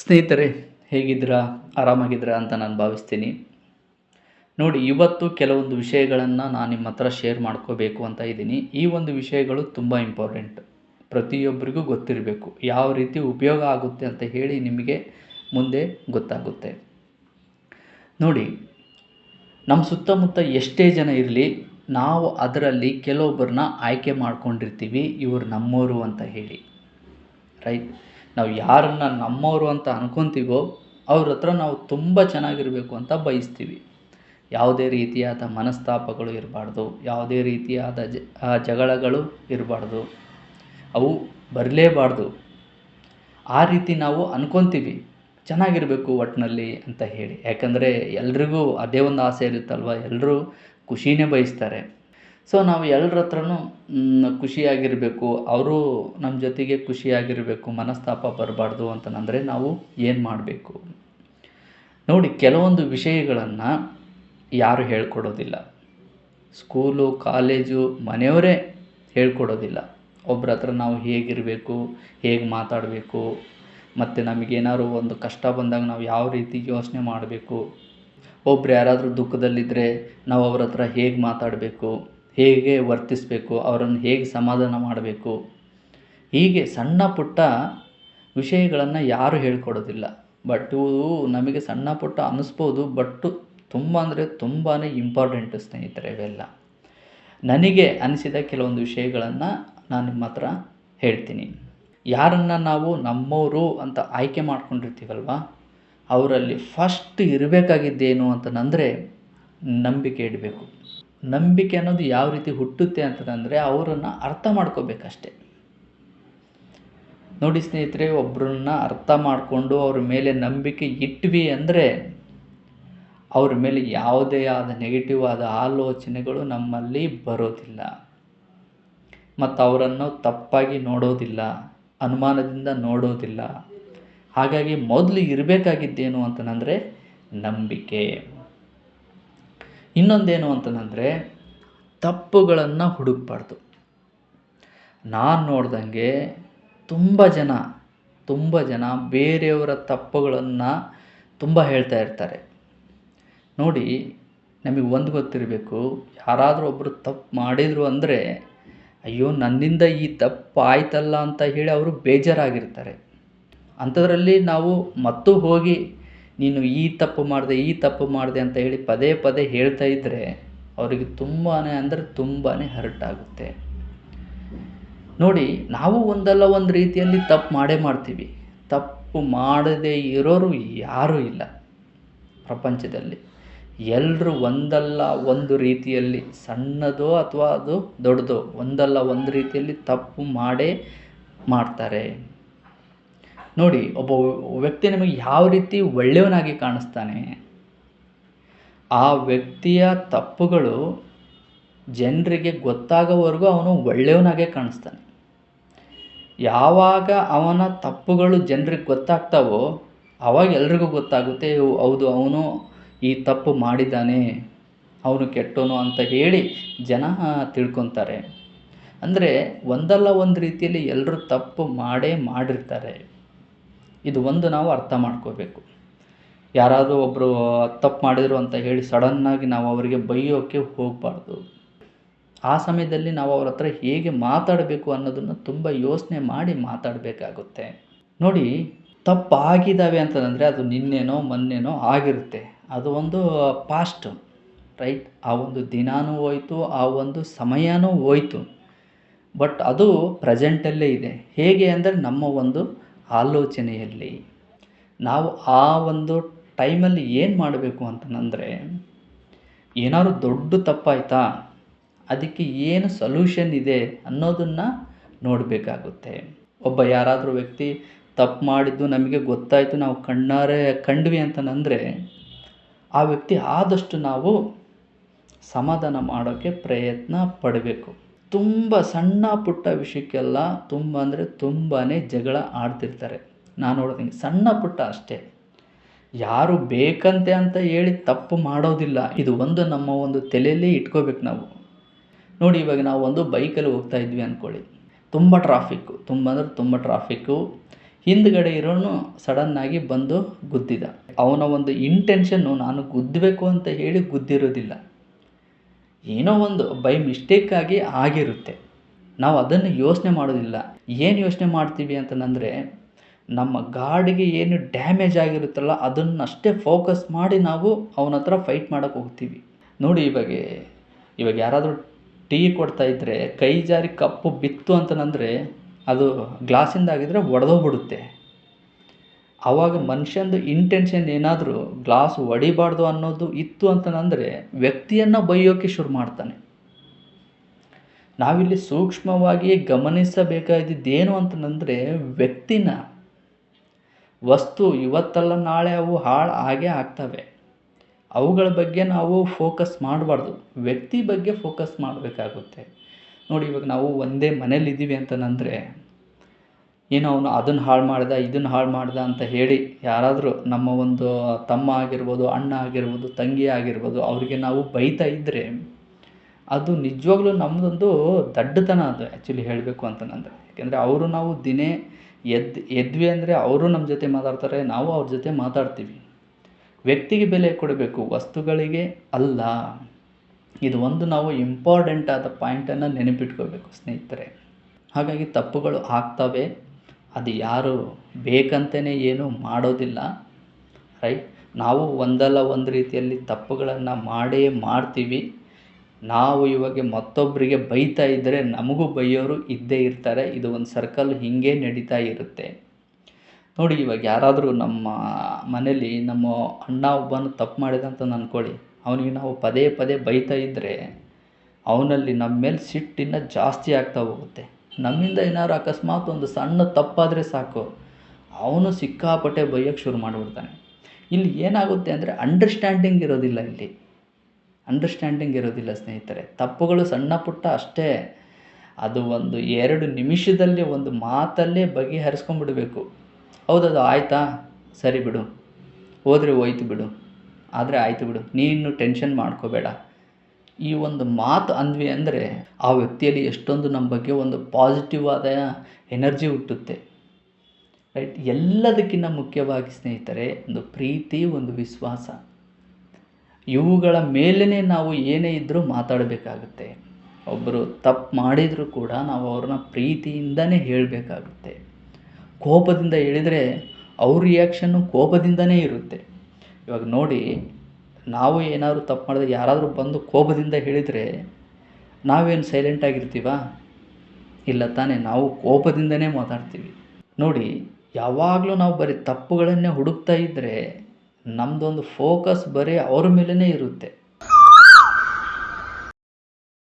ಸ್ನೇಹಿತರೆ, ಹೇಗಿದ್ದೀರಾ? ಆರಾಮಾಗಿದ್ದೀರಾ ಅಂತ ನಾನು ಭಾವಿಸ್ತೀನಿ. ನೋಡಿ, ಇವತ್ತು ಕೆಲವೊಂದು ವಿಷಯಗಳನ್ನು ನಾನು ನಿಮ್ಮ ಹತ್ರ ಶೇರ್ ಮಾಡ್ಕೋಬೇಕು ಅಂತ ಇದ್ದೀನಿ. ಈ ಒಂದು ವಿಷಯಗಳು ತುಂಬ ಇಂಪಾರ್ಟೆಂಟ್ ಪ್ರತಿಯೊಬ್ಬರಿಗೂ ಗೊತ್ತಿರಬೇಕು. ಯಾವ ರೀತಿ ಉಪಯೋಗ ಆಗುತ್ತೆ ಅಂತ ಹೇಳಿ ನಿಮಗೆ ಮುಂದೆ ಗೊತ್ತಾಗುತ್ತೆ. ನೋಡಿ ನಮ್ಮ ಸುತ್ತಮುತ್ತ ಎಷ್ಟೇ ಜನ ಇರಲಿ, ನಾವು ಅದರಲ್ಲಿ ಕೆಲವೊಬ್ಬರನ್ನ ಆಯ್ಕೆ ಮಾಡ್ಕೊಂಡಿರ್ತೀವಿ, ಇವರು ನಮ್ಮೋರು ಅಂತ ಹೇಳಿ. ರೈಟ್ ನಾವು ಯಾರನ್ನು ನಮ್ಮವರು ಅಂತ ಅನ್ಕೊತೀವೋ ಅವ್ರ ಹತ್ರ ನಾವು ತುಂಬ ಚೆನ್ನಾಗಿರಬೇಕು ಅಂತ ಬಯಸ್ತೀವಿ. ಯಾವುದೇ ರೀತಿಯಾದ ಮನಸ್ತಾಪಗಳು ಇರಬಾರ್ದು. ಯಾವುದೇ ರೀತಿಯಾದ ಜಗಳಗಳು ಇರಬಾರ್ದು. ಅವು ಬರಲೇಬಾರ್ದು. ಆ ರೀತಿ ನಾವು ಅನ್ಕೊತೀವಿ. ಚೆನ್ನಾಗಿರಬೇಕು ಒಟ್ಟಿನಲ್ಲಿ ಅಂತ ಹೇಳಿ. ಯಾಕಂದರೆ ಎಲ್ರಿಗೂ ಅದೇ ಒಂದು ಆಸೆ ಇರುತ್ತಲ್ವ? ಎಲ್ಲರೂ ಖುಷಿನೇ ಬಯಸ್ತಾರೆ. ಸೊ ನಾವು ಎಲ್ರ ಹತ್ರನೂ ಖುಷಿಯಾಗಿರಬೇಕು. ಅವರು ನಮ್ಮ ಜೊತೆಗೆ ಖುಷಿಯಾಗಿರಬೇಕು. ಮನಸ್ತಾಪ ಬರಬಾರ್ದು ಅಂತಂದರೆ ನಾವು ಏನು ಮಾಡಬೇಕು? ನೋಡಿ, ಕೆಲವೊಂದು ವಿಷಯಗಳನ್ನು ಯಾರು ಹೇಳ್ಕೊಡೋದಿಲ್ಲ. ಸ್ಕೂಲು, ಕಾಲೇಜು, ಮನೆಯವರೇ ಹೇಳ್ಕೊಡೋದಿಲ್ಲ. ಒಬ್ಬರ ಹತ್ರ ನಾವು ಹೇಗಿರಬೇಕು, ಹೇಗೆ ಮಾತಾಡಬೇಕು, ಮತ್ತು ನಮಗೇನಾದ್ರು ಒಂದು ಕಷ್ಟ ಬಂದಾಗ ನಾವು ಯಾವ ರೀತಿ ಯೋಚನೆ ಮಾಡಬೇಕು? ಒಬ್ರು ಯಾರಾದರೂ ದುಃಖದಲ್ಲಿದ್ದರೆ ನಾವು ಅವ್ರ ಹತ್ರ ಹೇಗೆ ಮಾತಾಡಬೇಕು? ಹೇಗೆ ವರ್ತಿಸಬೇಕು, ಅವರನ್ನು ಹೇಗೆ ಸಮಾಧಾನ ಮಾಡಬೇಕು. ಹೀಗೆ ಸಣ್ಣ ಪುಟ್ಟ ವಿಷಯಗಳನ್ನು ಯಾರು ಹೇಳ್ಕೊಡೋದಿಲ್ಲ. ಬಟ್ ನಮಗೆ ಸಣ್ಣ ಪುಟ್ಟ ಅನ್ನಿಸ್ಬೋದು ಬಟ್ಟು ತುಂಬ ಅಂದರೆ ತುಂಬಾ ಇಂಪಾರ್ಟೆಂಟ್ ಸ್ನೇಹಿತರೆ ಇವೆಲ್ಲ. ನನಗೆ ಅನಿಸಿದ ಕೆಲವೊಂದು ವಿಷಯಗಳನ್ನು ನಾನು ನಿಮ್ಮ ಹತ್ರ ಹೇಳ್ತೀನಿ. ಯಾರನ್ನು ನಾವು ನಮ್ಮವರು ಅಂತ ಆಯ್ಕೆ ಮಾಡ್ಕೊಂಡಿರ್ತೀವಲ್ವ, ಅವರಲ್ಲಿ ಫಸ್ಟ್ ಇರಬೇಕಾಗಿದ್ದೇನು ಅಂತಂದರೆ ನಂಬಿಕೆ ಇಡಬೇಕು. ನಂಬಿಕೆ ಅನ್ನೋದು ಯಾವ ರೀತಿ ಹುಟ್ಟುತ್ತೆ ಅಂತಂದರೆ ಅವರನ್ನು ಅರ್ಥ ಮಾಡ್ಕೋಬೇಕಷ್ಟೆ. ನೋಡಿ ಸ್ನೇಹಿತರೆ ಒಬ್ಬರನ್ನ ಅರ್ಥ ಮಾಡಿಕೊಂಡು ಅವ್ರ ಮೇಲೆ ನಂಬಿಕೆ ಇಟ್ವಿ ಅಂದರೆ ಅವ್ರ ಮೇಲೆ ಯಾವುದೇ ಆದ ನೆಗೆಟಿವ್ ಆದ ಆಲೋಚನೆಗಳು ನಮ್ಮಲ್ಲಿ ಬರೋದಿಲ್ಲ. ಮತ್ತು ಅವರನ್ನು ತಪ್ಪಾಗಿ ನೋಡೋದಿಲ್ಲ, ಅನುಮಾನದಿಂದ ನೋಡೋದಿಲ್ಲ. ಹಾಗಾಗಿ ಮೊದಲು ಇರಬೇಕಾಗಿದ್ದೇನು ಅಂತಂದರೆ ನಂಬಿಕೆ. ಇನ್ನೊಂದೇನು ಅಂತಂದರೆ ತಪ್ಪುಗಳನ್ನು ಹುಡುಕ್ಬಾರ್ದು. ನಾನು ನೋಡ್ದಂಗೆ ತುಂಬ ಜನ ತುಂಬ ಜನ ಬೇರೆಯವರ ತಪ್ಪುಗಳನ್ನು ತುಂಬ ಹೇಳ್ತಾ ಇರ್ತಾರೆ. ನೋಡಿ, ನಮಗೆ ಒಂದು ಗೊತ್ತಿರಬೇಕು, ಯಾರಾದರೂ ಒಬ್ಬರು ತಪ್ಪು ಮಾಡಿದರು ಅಂದರೆ, ಅಯ್ಯೋ ನನ್ನಿಂದ ಈ ತಪ್ಪು ಆಯ್ತಲ್ಲ ಅಂತ ಹೇಳಿ ಅವರು ಬೇಜಾರಾಗಿರ್ತಾರೆ. ಅಂಥದ್ರಲ್ಲಿ ನಾವು ಮತ್ತು ಹೋಗಿ ನೀನು ಈ ತಪ್ಪು ಮಾಡಿದೆ, ಈ ತಪ್ಪು ಮಾಡಿದೆ ಅಂತ ಹೇಳಿ ಪದೇ ಪದೇ ಹೇಳ್ತಾ ಇದ್ದರೆ ಅವರಿಗೆ ತುಂಬಾ ಅಂದರೆ ತುಂಬಾ ಹರ್ಟ್ ಆಗುತ್ತೆ. ನೋಡಿ, ನಾವು ಒಂದಲ್ಲ ಒಂದು ರೀತಿಯಲ್ಲಿ ತಪ್ಪು ಮಾಡೇ ಮಾಡ್ತೀವಿ. ತಪ್ಪು ಮಾಡದೇ ಇರೋರು ಯಾರೂ ಇಲ್ಲ ಪ್ರಪಂಚದಲ್ಲಿ. ಎಲ್ಲರೂ ಒಂದಲ್ಲ ಒಂದು ರೀತಿಯಲ್ಲಿ ಸಣ್ಣದೋ ಅಥವಾ ಅದು ದೊಡ್ಡದೋ ಒಂದಲ್ಲ ಒಂದು ರೀತಿಯಲ್ಲಿ ತಪ್ಪು ಮಾಡೇ ಮಾಡ್ತಾರೆ. ನೋಡಿ, ಒಬ್ಬ ವ್ಯಕ್ತಿ ನಿಮಗೆ ಯಾವ ರೀತಿ ಒಳ್ಳೆಯವನಾಗಿ ಕಾಣಿಸ್ತಾನೆ? ಆ ವ್ಯಕ್ತಿಯ ತಪ್ಪುಗಳು ಜನರಿಗೆ ಗೊತ್ತಾಗೋವರೆಗೂ ಅವನು ಒಳ್ಳೆಯವನಾಗೇ ಕಾಣಿಸ್ತಾನೆ. ಯಾವಾಗ ಅವನ ತಪ್ಪುಗಳು ಜನರಿಗೆ ಗೊತ್ತಾಗ್ತಾವೋ ಆವಾಗ ಎಲ್ರಿಗೂ ಗೊತ್ತಾಗುತ್ತೆ ಹೌದು, ಅವನು ಈ ತಪ್ಪು ಮಾಡಿದ್ದಾನೆ, ಅವನು ಕೆಟ್ಟೋನು ಅಂತ ಹೇಳಿ ಜನ ತಿಳ್ಕೊತಾರೆ. ಅಂದರೆ ಒಂದಲ್ಲ ಒಂದು ರೀತಿಯಲ್ಲಿ ಎಲ್ಲರೂ ತಪ್ಪು ಮಾಡೇ ಮಾಡಿರ್ತಾರೆ. ಇದು ಒಂದು ನಾವು ಅರ್ಥ ಮಾಡ್ಕೋಬೇಕು. ಯಾರಾದರೂ ಒಬ್ಬರು ತಪ್ಪು ಮಾಡಿದರು ಅಂತ ಹೇಳಿ ಸಡನ್ನಾಗಿ ನಾವು ಅವರಿಗೆ ಬೈಯೋಕ್ಕೆ ಹೋಗಬಾರ್ದು. ಆ ಸಮಯದಲ್ಲಿ ನಾವು ಅವ್ರ ಹತ್ರ ಹೇಗೆ ಮಾತಾಡಬೇಕು ಅನ್ನೋದನ್ನು ತುಂಬ ಯೋಚನೆ ಮಾಡಿ ಮಾತಾಡಬೇಕಾಗುತ್ತೆ. ನೋಡಿ ತಪ್ಪು ಆಗಿದ್ದಾವೆ ಅಂತಂದರೆ ಅದು ನಿನ್ನೆನೋ ಮೊನ್ನೆನೋ ಆಗಿರುತ್ತೆ. ಅದು ಒಂದು ಪಾಸ್ಟ್ ರೈಟ್ ಆ ಒಂದು ದಿನಾನೂ ಹೋಯ್ತು, ಆ ಒಂದು ಸಮಯನೂ ಹೋಯ್ತು. ಬಟ್ ಅದು ಪ್ರೆಸೆಂಟಲ್ಲೇ ಇದೆ. ಹೇಗೆ ಅಂದರೆ ನಮ್ಮ ಒಂದು ಆಲೋಚನೆಯಲ್ಲಿ ನಾವು ಆ ಒಂದು ಟೈಮಲ್ಲಿ ಏನು ಮಾಡಬೇಕು ಅಂತಂದರೆ ಏನಾದ್ರು ದೊಡ್ಡ ತಪ್ಪಾಯ್ತಾ? ಅದಕ್ಕೆ ಏನು ಸೊಲ್ಯೂಷನ್ ಇದೆ ಅನ್ನೋದನ್ನು ನೋಡಬೇಕಾಗುತ್ತೆ. ಒಬ್ಬ ಯಾರಾದರೂ ವ್ಯಕ್ತಿ ತಪ್ಪು ಮಾಡಿದ್ದು ನಮಗೆ ಗೊತ್ತಾಯಿತು, ನಾವು ಕಣ್ಣಾರೆ ಕಂಡ್ವಿ ಅಂತಂದರೆ ಆ ವ್ಯಕ್ತಿ ಆದಷ್ಟು ನಾವು ಸಮಾಧಾನ ಮಾಡೋಕ್ಕೆ ಪ್ರಯತ್ನ ಪಡಬೇಕು. ತುಂಬ ಸಣ್ಣ ಪುಟ್ಟ ವಿಷಯಕ್ಕೆಲ್ಲ ತುಂಬ ಅಂದರೆ ತುಂಬಾ ಜಗಳ ಆಡ್ತಿರ್ತಾರೆ. ನಾನು ನೋಡ್ತೀನಿ, ಸಣ್ಣ ಪುಟ್ಟ ಅಷ್ಟೇ. ಯಾರು ಬೇಕಂತೆ ಅಂತ ಹೇಳಿ ತಪ್ಪು ಮಾಡೋದಿಲ್ಲ. ಇದು ಒಂದು ನಮ್ಮ ಒಂದು ತಲೆಯಲ್ಲಿ ಇಟ್ಕೋಬೇಕು ನಾವು. ನೋಡಿ, ಇವಾಗ ನಾವು ಒಂದು ಬೈಕಲ್ಲಿ ಹೋಗ್ತಾ ಇದ್ವಿ ಅಂದ್ಕೊಳ್ಳಿ ತುಂಬ ಟ್ರಾಫಿಕ್ಕು ತುಂಬ ಅಂದರೆ ತುಂಬ ಟ್ರಾಫಿಕ್ಕು ಹಿಂದ್ಗಡೆ ಇರೋನು ಸಡನ್ನಾಗಿ ಬಂದು ಗುದ್ದಿದ. ಅವನ ಒಂದು ಇಂಟೆನ್ಷನ್ನು ನಾನು ಗುದ್ದಬೇಕು ಅಂತ ಹೇಳಿ ಗುದ್ದಿರೋದಿಲ್ಲ. ಏನೋ ಒಂದು ಬೈ ಮಿಸ್ಟೇಕಾಗಿ ಆಗಿರುತ್ತೆ. ನಾವು ಅದನ್ನು ಯೋಚನೆ ಮಾಡೋದಿಲ್ಲ. ಏನು ಯೋಚನೆ ಮಾಡ್ತೀವಿ ಅಂತಂದರೆ, ನಮ್ಮ ಗಾಡಿಗೆ ಏನು ಡ್ಯಾಮೇಜ್ ಆಗಿರುತ್ತಲ್ಲ ಅದನ್ನಷ್ಟೇ ಫೋಕಸ್ ಮಾಡಿ ನಾವು ಅವನ ಹತ್ರ ಫೈಟ್ ಮಾಡೋಕೆ ಹೋಗ್ತೀವಿ. ನೋಡಿ ಇವಾಗ ಇವಾಗ ಯಾರಾದರೂ ಟೀ ಕೊಡ್ತಾ ಇದ್ದರೆ ಕೈ ಜಾರಿ ಕಪ್ಪು ಬಿತ್ತು ಅಂತಂದರೆ, ಅದು ಗ್ಲಾಸಿಂದ ಆಗಿದ್ರೆ ಒಡೆದೋಗ್ಬಿಡುತ್ತೆ. ಆವಾಗ ಮನುಷ್ಯಂದು ಇಂಟೆನ್ಷನ್ ಏನಾದರೂ ಗ್ಲಾಸ್ ಒಡಿಬಾರ್ದು ಅನ್ನೋದು ಇತ್ತು ಅಂತಂದರೆ ವ್ಯಕ್ತಿಯನ್ನು ಬೈಯೋಕೆ ಶುರು ಮಾಡ್ತಾನೆ. ನಾವಿಲ್ಲಿ ಸೂಕ್ಷ್ಮವಾಗಿ ಗಮನಿಸಬೇಕಾಗಿದ್ದೇನು ಅಂತಂದರೆ ವ್ಯಕ್ತಿನ ವಸ್ತು ಇವತ್ತಲ್ಲ ನಾಳೆ ಅವು ಹಾಳು ಹಾಗೆ ಆಗ್ತವೆ. ಅವುಗಳ ಬಗ್ಗೆ ನಾವು ಫೋಕಸ್ ಮಾಡಬಾರ್ದು. ವ್ಯಕ್ತಿ ಬಗ್ಗೆ ಫೋಕಸ್ ಮಾಡಬೇಕಾಗುತ್ತೆ. ನೋಡಿ ಇವಾಗ ನಾವು ಒಂದೇ ಮನೇಲಿದ್ದೀವಿ ಅಂತಂದರೆ ಏನು ಅವನು ಅದನ್ನು ಹಾಳು ಮಾಡಿದ ಇದನ್ನು ಹಾಳು ಮಾಡಿದ ಅಂತ ಹೇಳಿ ಯಾರಾದರೂ ನಮ್ಮ ಒಂದು ತಮ್ಮ ಆಗಿರ್ಬೋದು, ಅಣ್ಣ ಆಗಿರ್ಬೋದು, ತಂಗಿ ಆಗಿರ್ಬೋದು, ಅವರಿಗೆ ನಾವು ಬೈತಾ ಇದ್ದರೆ ಅದು ನಿಜವಾಗ್ಲೂ ನಮ್ಮದೊಂದು ದಡ್ಡತನ ಅದು ಆ್ಯಕ್ಚುಲಿ ಹೇಳಬೇಕು ಅಂತಂದರೆ ಯಾಕೆಂದರೆ ಅವರು ನಾವು ದಿನೇ ಎದ್ದು ಎದ್ವಿ ಅಂದರೆ ಅವರು ನಮ್ಮ ಜೊತೆ ಮಾತಾಡ್ತಾರೆ, ನಾವು ಅವ್ರ ಜೊತೆ ಮಾತಾಡ್ತೀವಿ. ವ್ಯಕ್ತಿಗೆ ಬೆಲೆ ಕೊಡಬೇಕು, ವಸ್ತುಗಳಿಗೆ ಅಲ್ಲ. ಇದು ಒಂದು ನಾವು ಇಂಪಾರ್ಟೆಂಟ್ ಆದ ಪಾಯಿಂಟನ್ನು ನೆನಪಿಟ್ಕೋಬೇಕು ಸ್ನೇಹಿತರೆ. ಹಾಗಾಗಿ ತಪ್ಪುಗಳು ಆಗ್ತವೆ. ಅದು ಯಾರು ಬೇಕಂತಲೇ ಏನೂ ಮಾಡೋದಿಲ್ಲ ರೈಟ್ ನಾವು ಒಂದಲ್ಲ ಒಂದು ರೀತಿಯಲ್ಲಿ ತಪ್ಪುಗಳನ್ನು ಮಾಡೇ ಮಾಡ್ತೀವಿ. ನಾವು ಇವಾಗ ಮತ್ತೊಬ್ಬರಿಗೆ ಬೈತಾ ಇದ್ದರೆ ನಮಗೂ ಬೈಯೋರು ಇದ್ದೇ ಇರ್ತಾರೆ. ಇದು ಒಂದು ಸರ್ಕಲ್ ಹೀಗೆ ನಡೀತಾ ಇರುತ್ತೆ. ನೋಡಿ, ಇವಾಗ ಯಾರಾದರೂ ನಮ್ಮ ಮನೇಲಿ ನಮ್ಮ ಅಣ್ಣ ಒಬ್ಬನ ತಪ್ಪು ಮಾಡಿದ ಅಂತ ಅಂದ್ಕೊಳ್ಳಿ ಅವನಿಗೆ ನಾವು ಪದೇ ಪದೇ ಬೈತಾ ಇದ್ದರೆ ಅವನಲ್ಲಿ ನಮ್ಮ ಮೇಲೆ ಸಿಟ್ಟಿನ ಜಾಸ್ತಿ ಆಗ್ತಾ ಹೋಗುತ್ತೆ. ನಮ್ಮಿಂದ ಏನಾದ್ರು ಅಕಸ್ಮಾತ್ ಒಂದು ಸಣ್ಣ ತಪ್ಪಾದರೆ ಸಾಕು. ಅವನು ಸಿಕ್ಕಾಪಟ್ಟೆ ಬೈಯೋಕ್ಕೆ ಶುರು ಮಾಡಿಬಿಡ್ತಾನೆ. ಇಲ್ಲಿ ಏನಾಗುತ್ತೆ ಅಂದರೆ ಅಂಡರ್ಸ್ಟ್ಯಾಂಡಿಂಗ್ ಇರೋದಿಲ್ಲ ಇಲ್ಲಿ. ಅಂಡರ್ಸ್ಟ್ಯಾಂಡಿಂಗ್ ಇರೋದಿಲ್ಲ ಸ್ನೇಹಿತರೆ. ತಪ್ಪುಗಳು ಸಣ್ಣ ಪುಟ್ಟ ಅಷ್ಟೇ. ಅದು ಒಂದು ಎರಡು ನಿಮಿಷದಲ್ಲಿ ಒಂದು ಮಾತಲ್ಲೇ ಬಗೆಹರಿಸ್ಕೊಂಡ್ಬಿಡ್ಬೇಕು. ಹೌದದು, ಆಯಿತಾ? ಸರಿ ಬಿಡು. ಹೋದರೆ ಹೋಯ್ತು ಬಿಡು. ಆದರೆ ಆಯಿತು ಬಿಡು. ನೀನು ಟೆನ್ಷನ್ ಮಾಡ್ಕೋಬೇಡ. ಈ ಒಂದು ಮಾತು ಅಂದ್ವಿ ಅಂದರೆ ಆ ವ್ಯಕ್ತಿಯಲ್ಲಿ ಎಷ್ಟೊಂದು ನಮ್ಮ ಬಗ್ಗೆ ಒಂದು ಪಾಸಿಟಿವ್ ಆದ ಎನರ್ಜಿ ಹುಟ್ಟುತ್ತೆ. ರೈಟ್ ಎಲ್ಲದಕ್ಕಿಂತ ಮುಖ್ಯವಾಗಿ ಸ್ನೇಹಿತರೆ, ಒಂದು ಪ್ರೀತಿ, ಒಂದು ವಿಶ್ವಾಸ. ಇವುಗಳ ಮೇಲೇ ನಾವು ಏನೇ ಇದ್ದರೂ ಮಾತಾಡಬೇಕಾಗುತ್ತೆ. ಒಬ್ಬರು ತಪ್ಪು ಮಾಡಿದರೂ ಕೂಡ ನಾವು ಅವ್ರನ್ನ ಪ್ರೀತಿಯಿಂದನೇ ಹೇಳಬೇಕಾಗುತ್ತೆ. ಕೋಪದಿಂದ ಹೇಳಿದರೆ ಅವ್ರ ರಿಯಾಕ್ಷನ್ನು ಕೋಪದಿಂದನೇ ಇರುತ್ತೆ. ಇವಾಗ ನೋಡಿ ನಾವು ಏನಾದರೂ ತಪ್ಪು ಮಾಡಿದ್ರೆ ಯಾರಾದರೂ ಬಂದು ಕೋಪದಿಂದ ಹೇಳಿದರೆ ನಾವೇನು ಸೈಲೆಂಟಾಗಿರ್ತೀವಾ ಇಲ್ಲ ತಾನೇ, ನಾವು ಕೋಪದಿಂದನೇ ಮಾತಾಡ್ತೀವಿ. ನೋಡಿ, ಯಾವಾಗಲೂ ನಾವು ಬರೀ ತಪ್ಪುಗಳನ್ನೇ ಹುಡುಕ್ತಾ ಇದ್ದರೆ ನಮ್ಮದೊಂದು ಫೋಕಸ್ ಬರೀ ಅವ್ರ ಮೇಲೇ ಇರುತ್ತೆ.